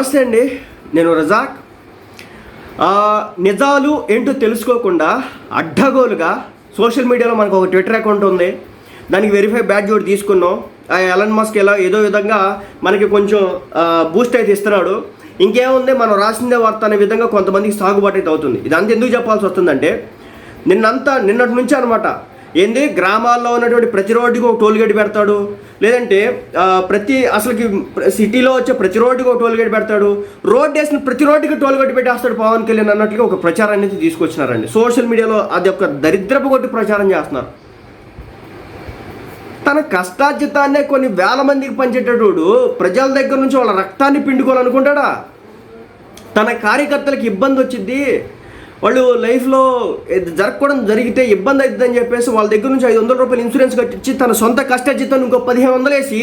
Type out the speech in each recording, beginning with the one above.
నమస్తే అండి నేను రజాక్. నిజాలు ఏంటో తెలుసుకోకుండా అడ్డగోలుగా సోషల్ మీడియాలో మనకు ఒక ట్విట్టర్ అకౌంట్ ఉంది. దానికి వెరిఫై బ్యాడ్జ్ కూడా తీసుకున్నాం. ఆ ఎలన్ మస్క్ ఎలా ఏదో విధంగా మనకి కొంచెం బూస్ట్ అయితే ఇస్తున్నాడు. ఇంకేముంది మనం రాసిందే వార్త అనే విధంగా కొంతమందికి సాగుబాటు అయితే అవుతుంది. ఇదంతా ఎందుకు చెప్పాల్సి వస్తుందంటే నిన్నంతా నిన్నటి నుంచి అనమాట ఏంది? గ్రామాల్లో ఉన్నటువంటి ప్రతి రోడ్డుకి ఒక టోల్ గేట్ పెడతాడు. లేదంటే ప్రతి అసలుకి సిటీలో వచ్చే ప్రతి రోడ్డుకి ఒక టోల్ గేట్ పెడతాడు. రోడ్ వేసిన ప్రతి రోడ్డుకి టోల్ గేట్ పెట్టేస్తాడు పవన్ కళ్యాణ్ అన్నట్లుగా ఒక ప్రచారాన్ని అయితే తీసుకొచ్చినారండి. సోషల్ మీడియాలో అది ఒక దరిద్రపు కొట్టి ప్రచారం చేస్తున్నారు. తన కష్టార్జితాన్నే కొన్ని వేల మందికి పంచేటోడు ప్రజల దగ్గర నుంచి వాళ్ళ రక్తాన్ని పిండుకోవాలనుకుంటాడా? తన కార్యకర్తలకు ఇబ్బంది వచ్చింది వాళ్ళు లైఫ్లో ఇది జరగకూడదు జరిగితే ఇబ్బంది అవుతుందని చెప్పేసి వాళ్ళ దగ్గర నుంచి ఐదు వందల రూపాయలు ఇన్సూరెన్స్ కట్టించి తన సొంత కష్టార్జితం ఇంకో పదిహేను వందలు వేసి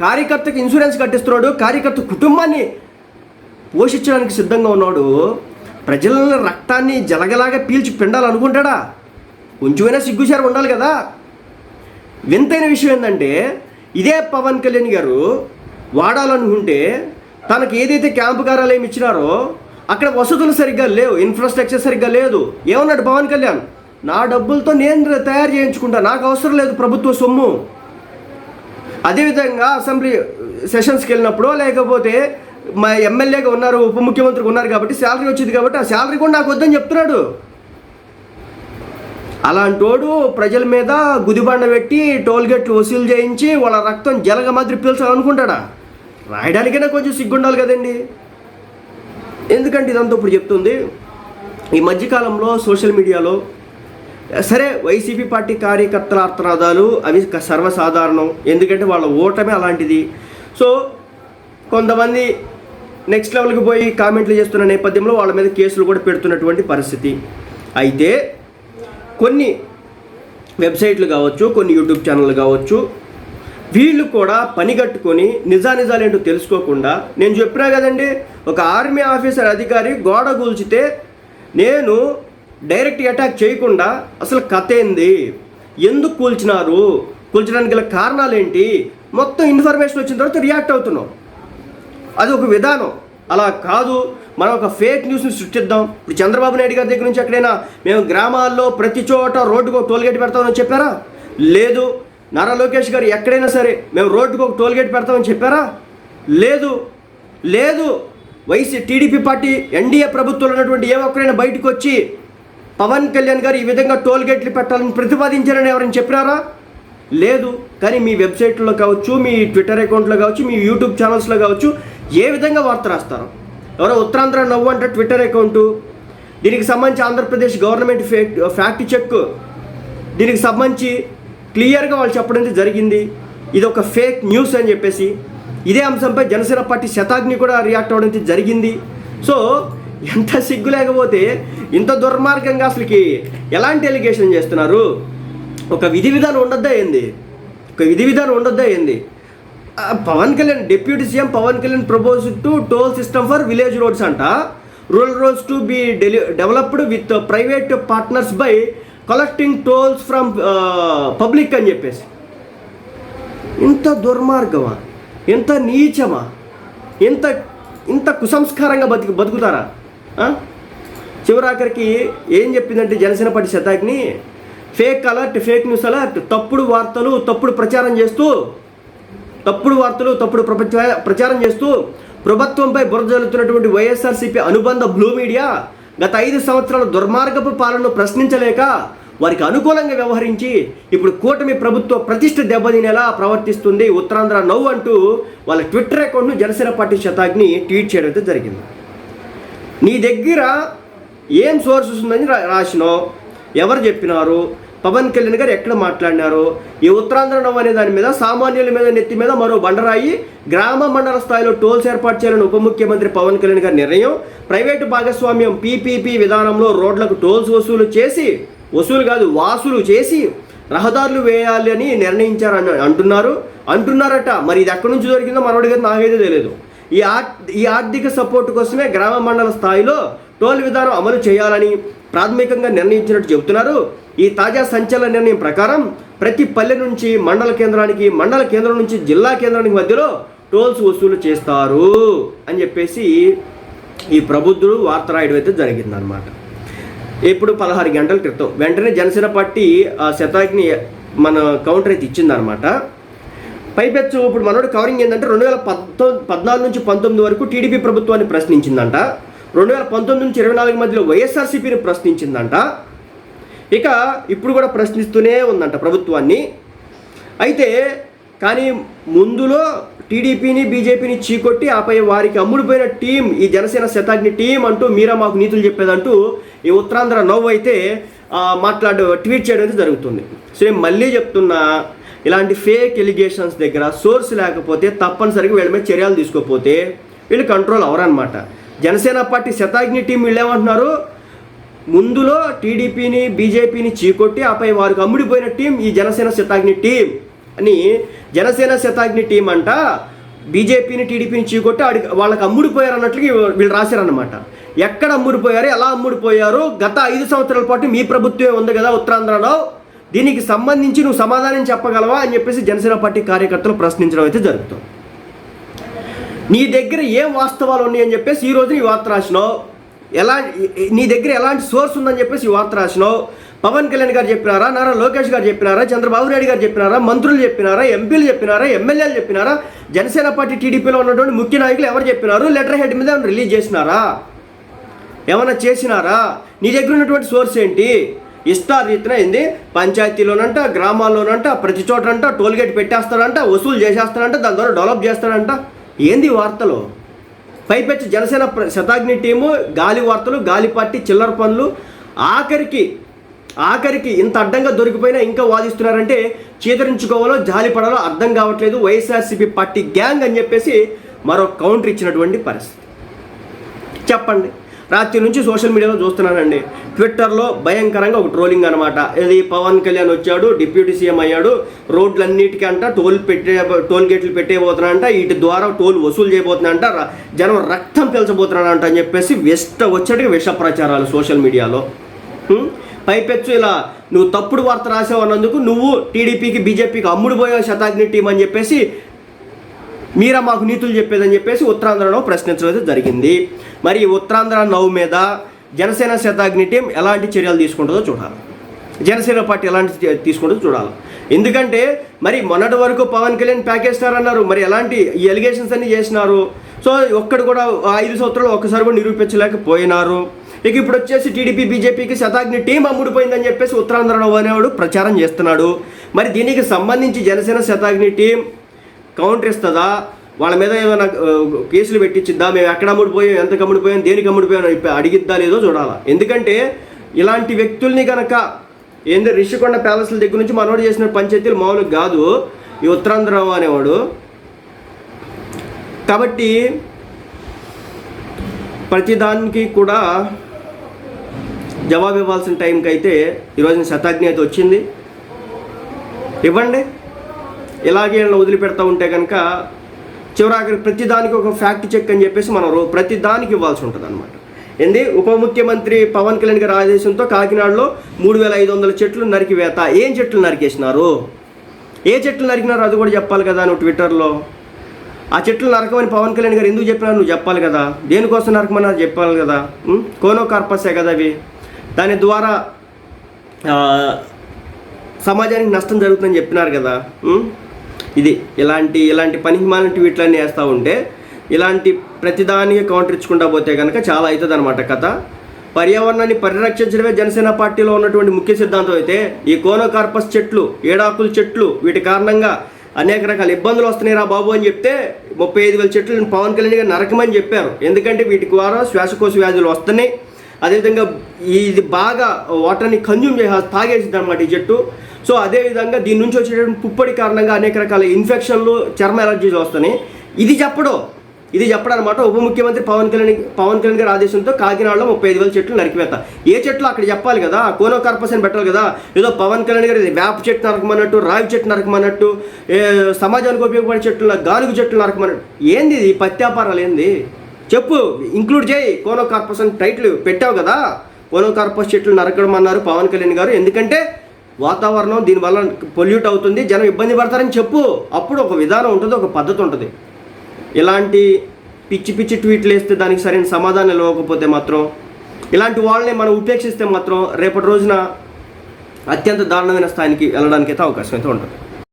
కార్యకర్తకి ఇన్సూరెన్స్ కట్టిస్తున్నాడు. కార్యకర్త కుటుంబాన్ని పోషించడానికి సిద్ధంగా ఉన్నాడు. ప్రజల రక్తాన్ని జలగలాగా పీల్చి పిండాలనుకుంటాడా? కొంచెమైనా సిగ్గుచారు ఉండాలి కదా. వింతైన విషయం ఏంటంటే ఇదే పవన్ కళ్యాణ్ గారు వాడాలనుకుంటే తనకు ఏదైతే క్యాంపు కార్యాలయం ఇచ్చినారో అక్కడ వసతులు సరిగ్గా లేవు ఇన్ఫ్రాస్ట్రక్చర్ సరిగ్గా లేదు. ఏమన్నాడు పవన్ కళ్యాణ్? నా డబ్బులతో నేను తయారు చేయించుకుంటా నాకు అవసరం లేదు ప్రభుత్వ సొమ్ము. అదేవిధంగా అసెంబ్లీ సెషన్స్కి వెళ్ళినప్పుడు లేకపోతే మా ఎమ్మెల్యేగా ఉన్నారు ఉప ముఖ్యమంత్రికి ఉన్నారు కాబట్టి శాలరీ వచ్చింది కాబట్టి ఆ శాలరీ కూడా నాకు వద్దని చెప్తున్నాడు. అలాంటోడు ప్రజల మీద గుదిబండ పెట్టి టోల్ గేట్లు వసూలు చేయించి వాళ్ళ రక్తం జలగ మాదిరి పీల్చాలనుకుంటాడా? రాయడానికైనా కొంచెం సిగ్గుండాలి కదండి. ఎందుకంటే ఇదంతా ఇప్పుడు చెప్తుంది ఈ మధ్యకాలంలో సోషల్ మీడియాలో సరే వైసీపీ పార్టీ కార్యకర్తల అర్థనాదాలు అవి సర్వసాధారణం ఎందుకంటే వాళ్ళ ఓటమే అలాంటిది. సో కొంతమంది నెక్స్ట్ లెవెల్కి పోయి కామెంట్లు చేస్తున్న నేపథ్యంలో వాళ్ళ మీద కేసులు కూడా పెడుతున్నటువంటి పరిస్థితి. అయితే కొన్ని వెబ్సైట్లు కావచ్చు కొన్ని యూట్యూబ్ ఛానళ్ళు కావచ్చు వీళ్ళు కూడా పని కట్టుకొని నిజానిజాలు ఏంటో తెలుసుకోకుండా నేను చెప్పినా కదండి ఒక ఆర్మీ ఆఫీసర్ అధికారి గోడ కూల్చితే నేను డైరెక్ట్ అటాక్ చేయకుండా అసలు కథ ఏంది? ఎందుకు కూల్చినారు? కూల్చడానికి గల కారణాలు ఏంటి మొత్తం ఇన్ఫర్మేషన్ వచ్చిన తర్వాత రియాక్ట్ అవుతున్నాం. అది ఒక విధానం. అలా కాదు మనం ఒక ఫేక్ న్యూస్ని సృష్టిద్దాం ఇప్పుడు చంద్రబాబు నాయుడు గారి దగ్గర నుంచి ఎక్కడైనా మేము గ్రామాల్లో ప్రతి చోట రోడ్డుకు టోల్గేట్ పెడతామని చెప్పారా? లేదు. నారా లోకేష్ గారు ఎక్కడైనా సరే మేము రోడ్డుకు ఒక టోల్గేట్ పెడతామని చెప్పారా? లేదు. లేదు. వైసీ టీడీపీ పార్టీ ఎన్డీఏ ప్రభుత్వంలో ఉన్నటువంటి ఏ ఒక్కరైనా బయటకు వచ్చి పవన్ కళ్యాణ్ గారు ఈ విధంగా టోల్గేట్లు పెట్టాలని ప్రతిపాదించారని ఎవరైనా చెప్పినారా లేదు. కానీ మీ వెబ్సైట్లో కావచ్చు మీ ట్విట్టర్ అకౌంట్లో కావచ్చు మీ యూట్యూబ్ ఛానల్స్లో కావచ్చు ఏ విధంగా వార్త రాస్తారు? ఎవరో ఉత్తరాంధ్ర నవ్వు అంటే ట్విట్టర్ అకౌంటు. దీనికి సంబంధించి Andhra Pradesh government fake fact check దీనికి సంబంధించి క్లియర్గా వాళ్ళు చెప్పడం జరిగింది. ఇది ఒక ఫేక్ న్యూస్ అని చెప్పేసి ఇదే అంశంపై జనసేన పార్టీ శతాగ్ని కూడా రియాక్ట్ అవ్వడం జరిగింది. సో ఎంత సిగ్గు లేకపోతే ఇంత దుర్మార్గంగా అసలుకి ఎలాంటి ఎలిగేషన్ చేస్తున్నారు? ఒక విధి విధానం ఉండొద్దా ఏంది? ఒక విధి విధానం ఉండొద్దా ఏంది? Pawan Kalyan deputy CM Pawan Kalyan propose to toll system for village roads అంట. Rural roads to be deli developed with private partners by collecting tolls from public అని చెప్పేసి. ఇంత దుర్మార్గమా? ఎంత నీచమా? ఎంత ఇంత కుసంస్కారంగా బతుకు బతుకుతారా? చివరాఖరికి ఏం చెప్పిందంటే Janasena party Shatagni fake alert fake news alert తప్పుడు వార్తలు తప్పుడు ప్రచారం చేస్తూ తప్పుడు వార్తలు తప్పుడు ప్రపంచ ప్రచారం చేస్తూ ప్రభుత్వంపై బురద జల్లుతున్నటువంటి వైఎస్ఆర్సీపీ అనుబంధ బ్లూ మీడియా గత ఐదు సంవత్సరాల దుర్మార్గపు పాలనను ప్రశ్నించలేక వారికి అనుకూలంగా వ్యవహరించి ఇప్పుడు కూటమి ప్రభుత్వ ప్రతిష్ట దెబ్బతినేలా ప్రవర్తిస్తుంది ఉత్తరాంధ్ర నవ్వు అంటూ వాళ్ళ ట్విట్టర్ అకౌంట్ను జనసేన పార్టీ శతాగ్ని ట్వీట్ చేయడం అయితే జరిగింది. నీ దగ్గర ఏం సోర్సెస్ ఉందని రా ఎవరు చెప్పినారు? పవన్ కళ్యాణ్ గారు ఎక్కడ మాట్లాడినారు ఈ ఉత్తరాంధ్ర నవ్వు అనే దాని మీద సామాన్యుల మీద నెత్తి మీద మరో బండరాయి గ్రామ మండల స్థాయిలో టోల్స్ ఏర్పాటు చేయాలని ఉప ముఖ్యమంత్రి పవన్ కళ్యాణ్ గారి నిర్ణయం. ప్రైవేటు భాగస్వామ్యం పీపీపీ విధానంలో రోడ్లకు టోల్స్ వసూలు చేసి వసూలు కాదు వాసులు చేసి రహదారులు వేయాలని నిర్ణయించారని అంటున్నారు. అంటున్నారట. మరి ఇది ఎక్కడి నుంచి దొరికిందో మనోడి గారు నాకైతే తెలియదు ఈ ఆర్ ఈ ఆర్థిక సపోర్ట్ కోసమే గ్రామ మండల స్థాయిలో టోల్ విధానం అమలు చేయాలని ప్రాథమికంగా నిర్ణయించినట్టు చెబుతున్నారు. ఈ తాజా సంచలన నిర్ణయం ప్రకారం ప్రతి పల్లె నుంచి మండల కేంద్రానికి మండల కేంద్రం నుంచి జిల్లా కేంద్రానికి మధ్యలో టోల్స్ వసూలు చేస్తారు అని చెప్పేసి ఈ ప్రబుద్ధుడు వార్త రాయడం అయితే జరిగిందనమాట ఇప్పుడు పదహారు గంటల క్రితం వెంటనే జనసేన పార్టీ ఆ శతాగ్ని మన కౌంటర్ అయితే ఇచ్చిందనమాట పైపెచ్చు ఇప్పుడు మనోడు కవరింగ్ ఏంటంటే రెండు వేల పంతొమ్మిది పద్నాలుగు నుంచి పంతొమ్మిది వరకు టీడీపీ ప్రభుత్వాన్ని ప్రశ్నించిందంట. రెండు వేల పంతొమ్మిది నుంచి ఇరవై నాలుగు మధ్యలో వైఎస్ఆర్సీపీని ప్రశ్నించిందంట. ఇక ఇప్పుడు కూడా ప్రశ్నిస్తూనే ఉందంట ప్రభుత్వాన్ని. అయితే కానీ ముందులో టీడీపీని బీజేపీని చీకొట్టి ఆపై వారికి అమ్ముడుపోయిన టీం ఈ జనసేన శతాగ్ని టీం అంటూ మీరా మాకు నీతులు చెప్పేదంటూ ఈ ఉత్తరాంధ్ర నవ్వు అయితే మాట్లాడు ట్వీట్ చేయడం అయితే జరుగుతుంది. సో నేను మళ్ళీ చెప్తున్నా ఇలాంటి ఫేక్ ఎలిగేషన్స్ దగ్గర సోర్స్ లేకపోతే తప్పనిసరిగా వీళ్ళ మీద చర్యలు తీసుకోకపోతే వీళ్ళు కంట్రోల్ అవరనమాట జనసేన పార్టీ శతాగ్ని టీం వీళ్ళు ఏమంటున్నారు? ముందులో టీడీపీని బీజేపీని చీకొట్టి ఆపై వారికి అమ్ముడిపోయిన టీం ఈ జనసేన శతాగ్ని టీం. అని జనసేన శతాగ్ని టీం అంట బీజేపీని టీడీపీని చీకొట్టి ఆడి వాళ్ళకి అమ్ముడిపోయారు అన్నట్లుగా వీళ్ళు రాశారనమాట ఎక్కడ అమ్ముడిపోయారు ఎలా అమ్ముడిపోయారు గత ఐదు సంవత్సరాల పాటు మీ ప్రభుత్వమే ఉంది కదా ఉత్తరాంధ్రలో దీనికి సంబంధించి నువ్వు సమాధానం చెప్పగలవా అని చెప్పేసి జనసేన పార్టీ కార్యకర్తలు ప్రశ్నించడం అయితే జరుగుతుంది. నీ దగ్గర ఏం వాస్తవాలు ఉన్నాయి అని చెప్పేసి ఈ రోజు వార్త రాసినావు. ఎలా నీ దగ్గర ఎలాంటి సోర్స్ ఉందని చెప్పేసి వార్త రాసినావు. పవన్ కళ్యాణ్ గారు చెప్పినారా? నారా లోకేష్ గారు చెప్పినారా? చంద్రబాబు నాయుడు గారు చెప్పినారా? మంత్రులు చెప్పినారా? ఎంపీలు చెప్పినారా? ఎమ్మెల్యేలు చెప్పినారా? జనసేన పార్టీ టీడీపీలో ఉన్నటువంటి ముఖ్య నాయకులు ఎవరు చెప్పినారు? లెటర్ హెడ్ మీద ఏమైనా రిలీజ్ చేసినారా? ఏమైనా చేసినారా? నీ దగ్గర ఉన్నటువంటి సోర్స్ ఏంటి? ఇస్తారు రీతిన ఏంది? పంచాయతీలోనంట గ్రామాల్లోనంట ప్రతి చోటంట టోల్గేట్ పెట్టేస్తాడంట వసూలు చేసేస్తాడంట దాని ద్వారా డెవలప్ చేస్తాడంట ఏంది వార్తలు? పైపెచ్చి జనసేన శతాగ్ని టీము గాలి వార్తలు గాలి పార్టీ చిల్లర పనులు. ఆఖరికి ఆఖరికి ఇంత అడ్డంగా దొరికిపోయినా ఇంకా వాదిస్తున్నారంటే చీదరించుకోవాలో జాలి పడాలో అర్థం కావట్లేదు. వైఎస్ఆర్సీపీ పార్టీ గ్యాంగ్ అని చెప్పేసి మరో కౌంటర్ ఇచ్చినటువంటి పరిస్థితి. చెప్పండి. రాత్రి నుంచి సోషల్ మీడియాలో చూస్తున్నానండి. ట్విట్టర్లో భయంకరంగా ఒక ట్రోలింగ్ అనమాట ఇది పవన్ కళ్యాణ్ వచ్చాడు డిప్యూటీ సీఎం అయ్యాడు రోడ్లన్నిటికంట టోల్ పెట్టే టోల్ గేట్లు పెట్టేయబోతున్నాడంట వీటి ద్వారా టోల్ వసూలు చేయబోతున్నాడంట జనం రక్తం పీల్చబోతున్నాడంట అని చెప్పేసి వెస్ట వచ్చేటికి విష ప్రచారాలు సోషల్ మీడియాలో. పైపెచ్చు ఇలా నువ్వు తప్పుడు వార్త రాసావు అన్నందుకు నువ్వు టీడీపీకి బీజేపీకి అమ్ముడు పోయావు శతాగ్ని టీం అని చెప్పేసి మీరా మాకు నీతులు చెప్పేదని చెప్పేసి ఉత్తరాంధ్రలో ప్రశ్నించడం అయితే జరిగింది. మరి ఉత్తరాంధ్ర నవ్వు మీద జనసేన శతాగ్ని టీం ఎలాంటి చర్యలు తీసుకుంటుందో చూడాలి. జనసేన పార్టీ ఎలాంటి తీసుకుంటుందో చూడాలి. ఎందుకంటే మరి మొన్నటి వరకు పవన్ కళ్యాణ్ ప్యాకేజ్ స్టార్ అన్నారు మరి ఎలాంటి ఈ ఎలిగేషన్స్ అన్ని చేసినారు. సో ఒక్కడు కూడా ఐదు సంవత్సరాలు ఒక్కసారి కూడా నిరూపించలేకపోయినారు. ఇక ఇప్పుడు వచ్చేసి టీడీపీ బీజేపీకి శతాగ్ని టీం అమ్ముడిపోయిందని చెప్పేసి ఉత్తరాంధ్ర నవ్వు అనేవాడు ప్రచారం చేస్తున్నాడు. మరి దీనికి సంబంధించి జనసేన శతాగ్ని టీం కౌంటర్ ఇస్తుందా? వాళ్ళ మీద ఏమైనా కేసులు పెట్టించిద్దా? మేము ఎక్కడ అమ్ముడిపోయాం? ఎంత అమ్ముడిపోయాం? దేనికి అమ్ముడిపోయాం? అడిగిద్దా లేదో చూడాలా. ఎందుకంటే ఇలాంటి వ్యక్తుల్ని కనుక ఏందో రిషికొండ ప్యాలెస్ల దగ్గర నుంచి మనోడు చేసిన పంచాయతీలు మామూలుగా కాదు. ఈ ఉత్తరాంధ్రం అనేవాడు. కాబట్టి ప్రతిదానికి కూడా జవాబు ఇవ్వాల్సిన టైంకి అయితే ఈరోజు శతాగ్ని అయితే వచ్చింది. ఇవ్వండి. ఇలాగే వదిలిపెడతా ఉంటే కనుక చివరాఖరి ప్రతిదానికి ఒక ఫ్యాక్ట్ చెక్ అని చెప్పేసి మనం రో- ప్రతిదానికి ఇవ్వాల్సి ఉంటుంది అనమాట ఏంది? ఉప ముఖ్యమంత్రి పవన్ కళ్యాణ్ గారి ఆదేశంతో కాకినాడలో మూడు వేల ఐదు వందల చెట్లు నరికివేత. ఏం చెట్లు నరికేసినారు? ఏ చెట్లు నరికినారో? అది కూడా చెప్పాలి కదా నువ్వు ట్విట్టర్లో. ఆ చెట్లు నరకమని పవన్ కళ్యాణ్ గారు ఎందుకు చెప్పినారు? నువ్వు చెప్పాలి కదా. దేనికోసం నరకమన్నారు? చెప్పాలి కదా. కోనో కార్పసే కదా అవి. దాని ద్వారా సమాజానికి నష్టం జరుగుతుందని చెప్పినారు కదా. ఇది ఇలాంటి ఇలాంటి పనికిమాలిన ట్వీట్లన్నీ వేస్తూ ఉంటే ఇలాంటి ప్రతిదానికి కౌంటర్ ఇచ్చుకుంటా పోతే కనుక చాలా అవుతుంది అనమాట కథ. పర్యావరణాన్ని పరిరక్షించడమే జనసేన పార్టీలో ఉన్నటువంటి ముఖ్య సిద్ధాంతం అయితే ఈ కోనోకార్పస్ చెట్లు ఏడాకుల చెట్లు వీటి కారణంగా అనేక రకాల ఇబ్బందులు వస్తున్నాయి రా బాబు అని చెప్తే ముప్పై ఐదు వేల చెట్లు పవన్ కళ్యాణ్ గారు నరకమని చెప్పారు. ఎందుకంటే వీటి ద్వారా శ్వాసకోశ వ్యాధులు వస్తున్నాయి. అదేవిధంగా ఇది బాగా వాటర్ని కన్జ్యూమ్ చేసే తాగేసింది అనమాట ఈ చెట్టు. సో అదేవిధంగా దీని నుంచి వచ్చేటువంటి పుప్పడి కారణంగా అనేక రకాల ఇన్ఫెక్షన్లు చర్మ ఎలర్జీలు వస్తున్నాయి. ఇది చెప్పడం. ఇది చెప్పడం అనమాట ఉప ముఖ్యమంత్రి పవన్ కళ్యాణ్ పవన్ కళ్యాణ్ గారి ఆదేశంతో కాకినాడలో ముప్పై ఐదు వేల చెట్లు నరికివేత. ఏ చెట్లు అక్కడ చెప్పాలి కదా? కోనో కార్పస్ అని పెట్టాలి కదా? ఏదో పవన్ కళ్యాణ్ గారు ఇది వేప చెట్టు నరకమన్నట్టు రావి చెట్టు నరకమన్నట్టు సమాజానికి ఉపయోగపడే చెట్లు గానుగు చెట్లు నరకమన్నట్టు. ఏంది ఇది? పత్యాపారాలు ఏంది? చెప్పు. ఇంక్లూడ్ చేయి. కోనో కార్పస్ అని టైటిల్ పెట్టావు కదా? కోనో కార్పస్ చెట్లు నరకడం అన్నారు పవన్ కళ్యాణ్ గారు. ఎందుకంటే వాతావరణం దీనివల్ల పొల్యూట్ అవుతుంది జనం ఇబ్బంది పడతారని చెప్పు. అప్పుడు ఒక విధానం ఉంటుంది ఒక పద్ధతి ఉంటుంది. ఇలాంటి పిచ్చి పిచ్చి ట్వీట్లు వేస్తే దానికి సరైన సమాధానం ఇవ్వకపోతే మాత్రం ఇలాంటి వాళ్ళని మనం ఉపేక్షిస్తే మాత్రం రేపటి రోజున అత్యంత దారుణమైన స్థాయికి వెళ్ళడానికి అయితే అవకాశం అయితే ఉంటుంది.